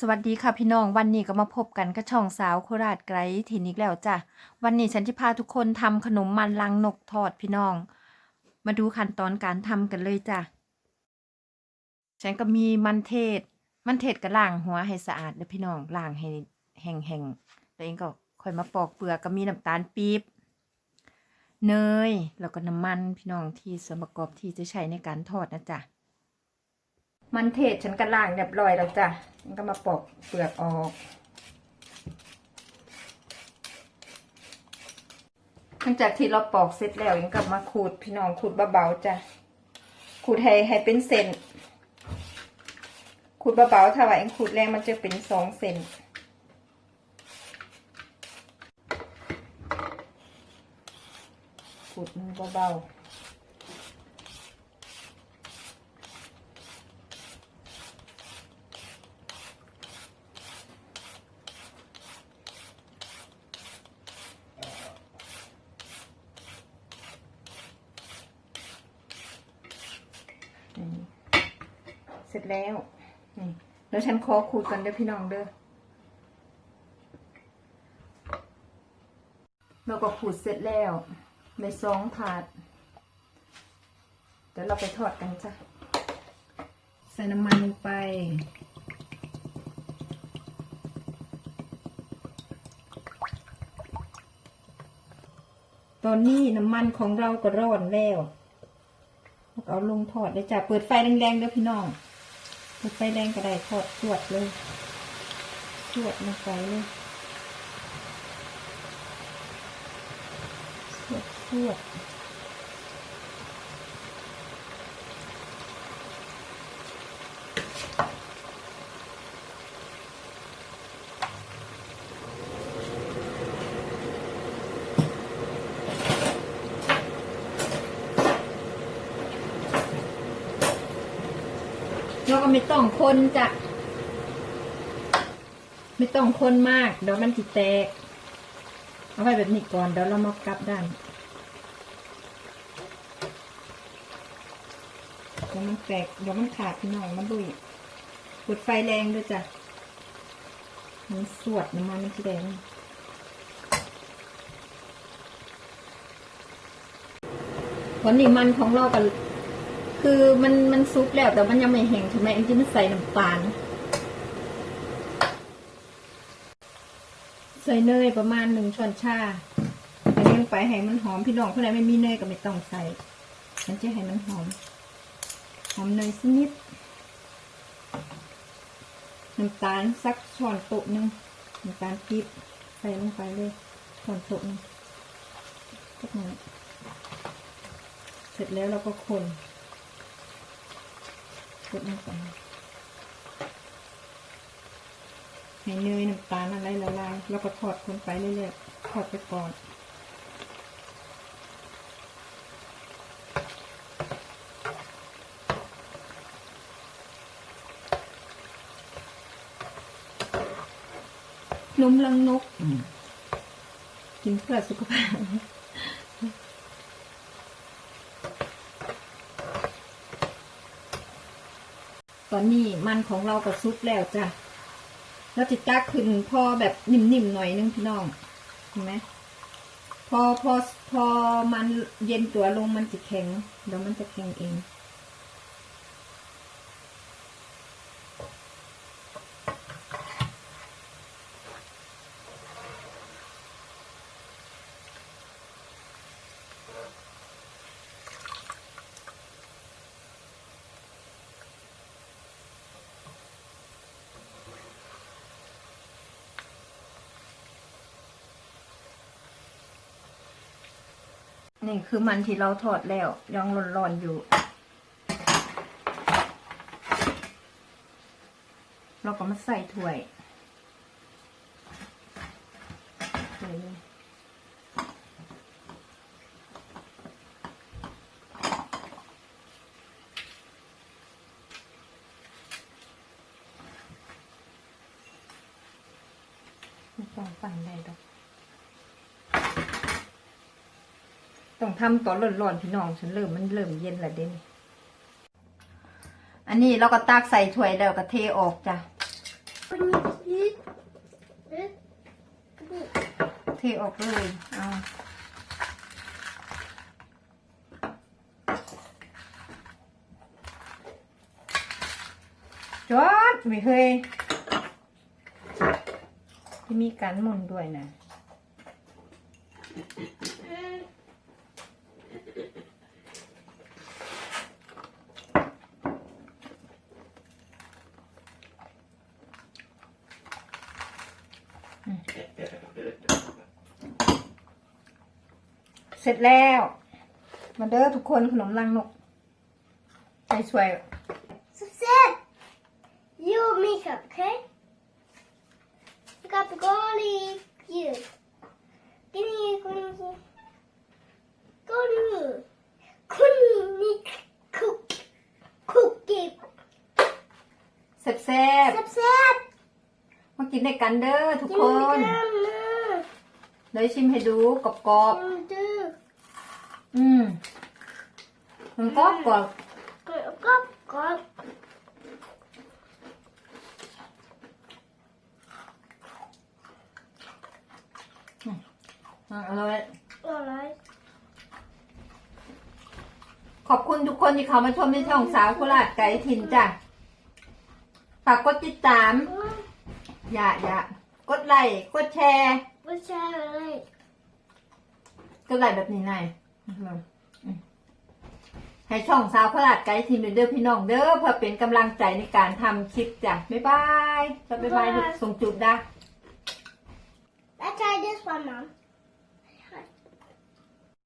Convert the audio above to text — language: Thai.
สวัสดีค่ะพี่น้องวันนี้ก็มาพบกันกับช่องสาวโคราชไกรถิ่นอีกแล้วจ้ะวันนี้ฉันจะพาทุกคนทำขนมมันลังนกทอดพี่น้อง มาดูขั้นตอนการทำกันเลยจ้ะฉันก็มีมันเทศ มันเทศก็ล้างหัวให้สะอาดเด้อพี่น้องล้างให้แห้งๆแล้วเองก็ค่อยมาปอกเปลือกก็มีน้ำตาลปี๊บเนยแล้วก็น้ำมันพี่น้องที่ส่วนประกอบที่จะใช้ในการทอดนะจ๊ะ มันเทศฉันก็ล้างเรียบร้อยแล้วจ้ะฉันก็มาปอกเปลือกออก หลังจากที่เราปอกเสร็จแล้วยังกลับมาขูดพี่น้องขูดเบาๆจ้ะขูดให้ให้เป็นเส้นขูดเบาๆถ้าว่าเองขูดแรงมันจะเป็นสองเส้นขูดมือเบาๆ ร็จแล้วนี่แล้วฉันขอขูดกันเด้อพี่น้องเด้อเราก็ขูดเสร็จแล้วในสองถาดเดี๋ยวเราไปทอดกันจ้ะใส่น้ำมันลงไป ตอนนี้น้ำมันของเราก็ร้อนแล้วเอาลงทอดเลยจ้ะเปิดไฟแรงๆเด้อพี่น้อง เปิดไฟแรงก็ได้ทอดจวดเลยจวดลงไปเลยจวดสวด แล้วก็ไม่ต้องคนจ้ะไม่ต้องคนมากเดี๋ยวมันจิแตก เอาไว้แบบนี้ก่อนเดี๋ยวเรามากลับด้านเดี๋ยวมันแตกเดี๋ยวมันขาดพี่น้องมันดุยปิดไฟแรงด้วยจ้ะมันสวดน้ำมันมันจะแดงผลนี่มันของเรากัน คือมันมันซุปแล้วแต่มันยังไม่แห้งใช่ไหมอันที่มันใส่น้ำตาล ใส่เนยประมาณหนึ่งช้อนชาอันนี้ลงไปให้มันหอมพี่น้องคนไหนไม่มีเนยก็ไม่ต้องใส่ มันจะให้มันหอม หอมเนยสักนิด น้ำตาลสักช้อนโต๊ะหนึงน้ำตาลปี๊บใส่ลงไปเลยช้อนโต๊ะหนึงสักหน่อยเสร็จแล้วเราก็คน คนลงไปให้เนยน้ำตาลอะไรละลายแล้วก็ทอดคนไปเรื่อยๆทอดไปก่อนนมลังนกกินเพื่อสุขภาพ ตอนนี้มันของเราก็ซุปแล้วจ้ะแล้วจิตักขึ้นพอแบบนิ่มๆหน่อยนึงพี่น้องเห็นไหมพอพอพอมันเย็นตัวลงมันจะแข็งเดี๋ยวมันจะแข็งเอง นี่คือมันที่เราทอดแล้ว ยังร้อนๆอยู่ เราก็มาใส่ถ้วยใส่เลยไม่ต้องปั่นได้ดอก้องทำตอนร้อนๆพี่น้องฉันเริ่มมันเริ่มเย็นและเด้นอันนี้เราก็ตักใส่ถ้วยแล้วก็เทออกจ้ะเทออกเลยเอาจอดไม่เคยที่มีการหมุนด้วยนะ สร็จแล้ว มาเด้อทุกคนขนมลังนกใจสวย Success! You make up, okay? You got the garlic. You. Give me a garlic. Garlic. Garlic. Cook. Cookie. แซ่บ Success! ๆมากินด้วยกันเด้อทุก Give ค me น the camera. เลยชิมให้ดูกรอบ You do. ๆอืมมันกรอบกรอบ Go, go, go. อะอร่อย Alright. ขอบคุณทุกคนที่เขามาชมในช่องสาวโคราชไก่ถิ่นจ้ะฝากกดติดตาม อย่าอย่ากดไลค์กดแชร์ What's that? กดไลค์แบบนี้หน่อยอืม ให้ช่องสาวโคราชไก่ถิ่นเป็นเด้อพี่น้องเด้อเพื่อเป็นกำลังใจในการทำคลิปจ้ะบ๊ายบายบ๊ายบายลูกส่งจุดดา